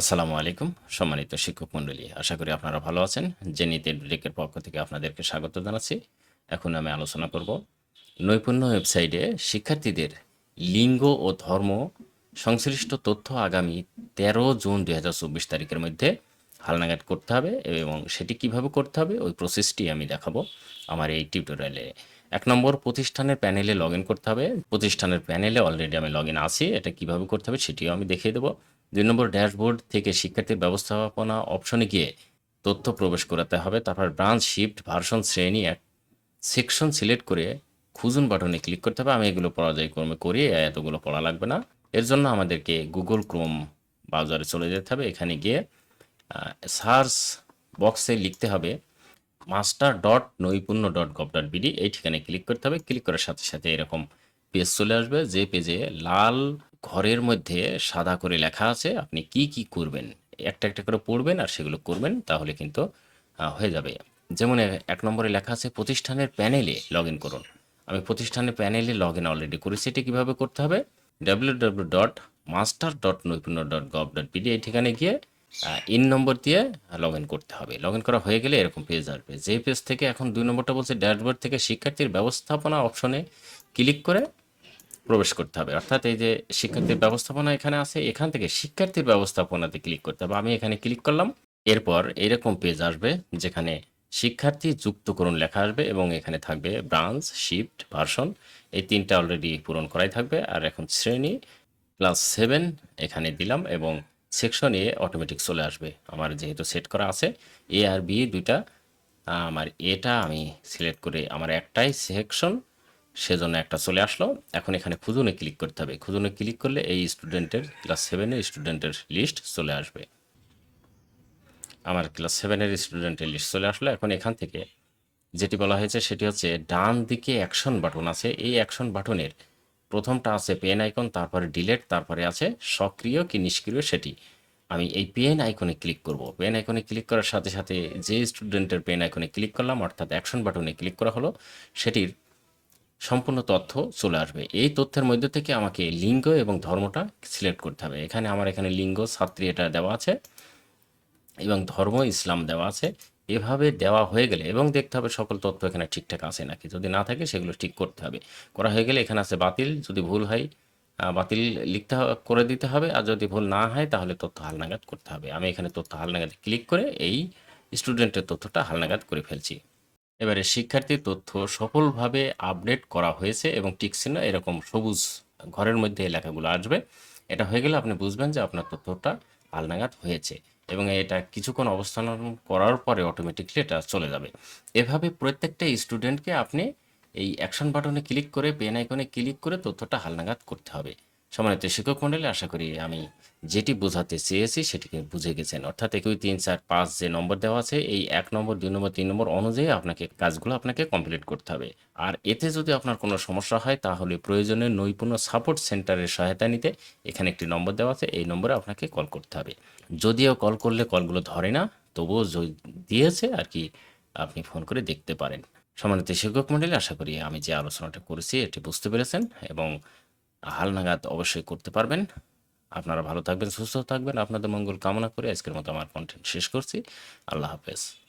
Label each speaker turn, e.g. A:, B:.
A: আসসালামু আলাইকুম, সম্মানিত শিক্ষক মণ্ডলী। আশা করি আপনারা ভালো আছেন। জেনিতে ডেকের পক্ষ থেকে আপনাদেরকে স্বাগত জানাচ্ছি। এখন আমি আলোচনা করব নৈপুণ্য ওয়েবসাইটে শিক্ষার্থীদের লিঙ্গ ও ধর্ম সংশ্লিষ্ট তথ্য আগামী তেরো জুন দুই হাজার চব্বিশ তারিখের মধ্যে হালনাগাদ করতে হবে এবং সেটি কীভাবে করতে হবে ওই প্রসেসটি আমি দেখাবো আমার এই টিউটোরিয়ালে এক নম্বর, প্রতিষ্ঠানের প্যানেলে লগ করতে হবে। প্রতিষ্ঠানের প্যানেলে অলরেডি আমি লগ আছি। এটা কীভাবে করতে হবে সেটিও আমি দেখিয়ে দেবো। দুই নম্বর ড্যাশবোর্ড থেকে শিক্ষার্থীর ব্যবস্থাপনা অপশনে গিয়ে তথ্য প্রবেশ করাতে হবে। তারপর ব্রাঞ্চ শিফট ভার্সন শ্রেণি এক সেকশন সিলেক্ট করে খুঁজুন বাটনে ক্লিক করতে হবে। আমি এগুলো পর্যায়ক্রমে করি এতগুলো পড়া লাগবে না। এর জন্য আমাদেরকে গুগল ক্রোম ব্রাউজারে চলে যেতে হবে। এখানে গিয়ে সার্চ বক্সে লিখতে হবে master dot Naipunya dot gov dot BD এই ঠিকানায় ক্লিক করতে হবে। ক্লিক করার সাথে সাথে এরকম পেজ চলে আসবে। যে পেজে লাল ঘরের মধ্যে সাদা করে লেখা আছে, আপনি কি কি করবেন, একটা একটা করে পড়বেন আর সেগুলো করবেন, তাহলে কিন্তু হয়ে যাবে। যেমন এক নম্বরে লেখা আছে, প্রতিষ্ঠানের প্যানেলে লগ করুন। আমি প্রতিষ্ঠানের প্যানেলে লগ ইন অলরেডি করেছি, এটি কীভাবে করতে হবে? W W dot master dot Naipunya dot gov dot BD এই ঠিকানায় গিয়ে ইন নম্বর দিয়ে লগ করতে হবে। লগ করা হয়ে গেলে এরকম পেজ আসবে। যে পেজ থেকে এখন দুই নম্বরটা বলছে ড্যাশবোর্ড থেকে শিক্ষার্থীর ব্যবস্থাপনা অপশনে ক্লিক করে প্রবেশ করতে হবে। অর্থাৎ এই যে শিক্ষার্থীর ব্যবস্থাপনা এখানে আছে, এখান থেকে শিক্ষার্থীর ব্যবস্থাপনাতে ক্লিক করতে হবে। আমি এখানে ক্লিক করলাম, এরপর এরকম পেজ আসবে যেখানে শিক্ষার্থী যুক্তকরণ লেখা আসবে এবং এখানে থাকবে ব্রাঞ্চ শিফট ভার্সন এই তিনটা অলরেডি পূরণ করাই থাকবে। আর এখন শ্রেণি ক্লাস সেভেন এখানে দিলাম এবং সেকশন এ অটোমেটিক চলে আসবে। আমার যেহেতু সেট করা আছে এ আর বি দুইটা আমার এটা আমি সিলেক্ট করে আমার একটাই সেকশন সেজন্য একটা চলে আসলো। এখন এখানে খুঁজুনে ক্লিক করতে হবে। খুঁজুনে ক্লিক করলে এই স্টুডেন্টের ক্লাস সেভেনের স্টুডেন্টের লিস্ট চলে আসবে। আমার ক্লাস সেভেনের স্টুডেন্টের লিস্ট চলে আসলো। এখন এখান থেকে যেটি বলা হয়েছে সেটি হচ্ছে ডান দিকে অ্যাকশন বাটন আছে। এই অ্যাকশন বাটনের প্রথমটা আছে পেন আইকন, তারপরে ডিলেট, তারপরে আছে সক্রিয় কি নিষ্ক্রিয় সেটি। আমি এই পেন আইকনে ক্লিক করব। পেন আইকনে ক্লিক করার সাথে সাথে যে স্টুডেন্টের পেন আইকনে ক্লিক করলাম, অর্থাৎ অ্যাকশন বাটনে ক্লিক করা হলো, সেটির সম্পূর্ণ তথ্য চলে আসবে। এই তথ্যের মধ্যে থেকে আমাকে লিঙ্গ এবং ধর্মটা সিলেক্ট করতে হবে। এখানে আমার এখানে লিঙ্গ, ছাত্রী এটা দেওয়া আছে এবং ধর্ম, ইসলাম দেওয়া আছে। এভাবে দেওয়া হয়ে গেলে এবং দেখতে হবে সকল তথ্য এখানে ঠিকঠাক আছে নাকি। যদি না থাকে সেগুলো ঠিক করতে হবে। করা হয়ে গেলে এখানে আছে বাতিল, যদি ভুল হয় বাতিল লিখতে করে দিতে হবে। আর যদি ভুল না হয় তাহলে তথ্য হালনাগাদ করতে হবে। আমি এখানে তথ্য হালনাগাদ ক্লিক করে এই স্টুডেন্টের তথ্যটা হালনাগাদ করে ফেলছি। এবারে শিক্ষার্থীর তথ্য সফলভাবে আপডেট করা হয়েছে এবং টিকচিহ্ন এরকম সবুজ ঘরের মধ্যে এই লেখাগুলো আসবে। এটা হয়ে গেলে আপনি বুঝবেন যে আপনার তথ্যটা হালনাগাদ হয়েছে এবং এটা কিছুক্ষণ অবস্থান করার পরে অটোমেটিকলি এটা চলে যাবে। এভাবে প্রত্যেকটা স্টুডেন্টকে আপনি এই অ্যাকশন বাটনে ক্লিক করে পেন আইকনে ক্লিক করে তথ্যটা হালনাগাদ করতে হবে। সম্মানিত শিক্ষক মণ্ডলী, আশা করি আমি যেটি বোঝাতে চেয়েছি সেটিকে বুঝে গেছেন। অর্থাৎ একই তিন, চার, পাঁচ যে নম্বর দেওয়া আছে, এই এক নম্বর, দুই নম্বর, তিন নম্বর অনুযায়ী আপনাকে কাজগুলো আপনাকে কমপ্লিট করতে হবে। আর এতে যদি আপনার কোনো সমস্যা হয়, তাহলে প্রয়োজনে নৈপুণ্য সাপোর্ট সেন্টারের সহায়তা নিতে এখানে একটি নম্বর দেওয়া আছে, এই নম্বরে আপনাকে কল করতে হবে। যদিও কল করলে কলগুলো ধরে না, তবুও দিয়েছে আর কি আপনি ফোন করে দেখতে পারেন। সম্মানিত শিক্ষক মণ্ডলী, আশা করি আমি যে আলোচনাটা করেছি, এটি বুঝতে পেরেছেন এবং হালনাগাদ অবশ্যই করতে পারবেন। আপনারা ভালো থাকবেন, সুস্থ থাকবেন। আপনাদের মঙ্গল কামনা করে আজকের মতো আমার কন্টেন্ট শেষ করছি। আল্লাহ হাফেজ।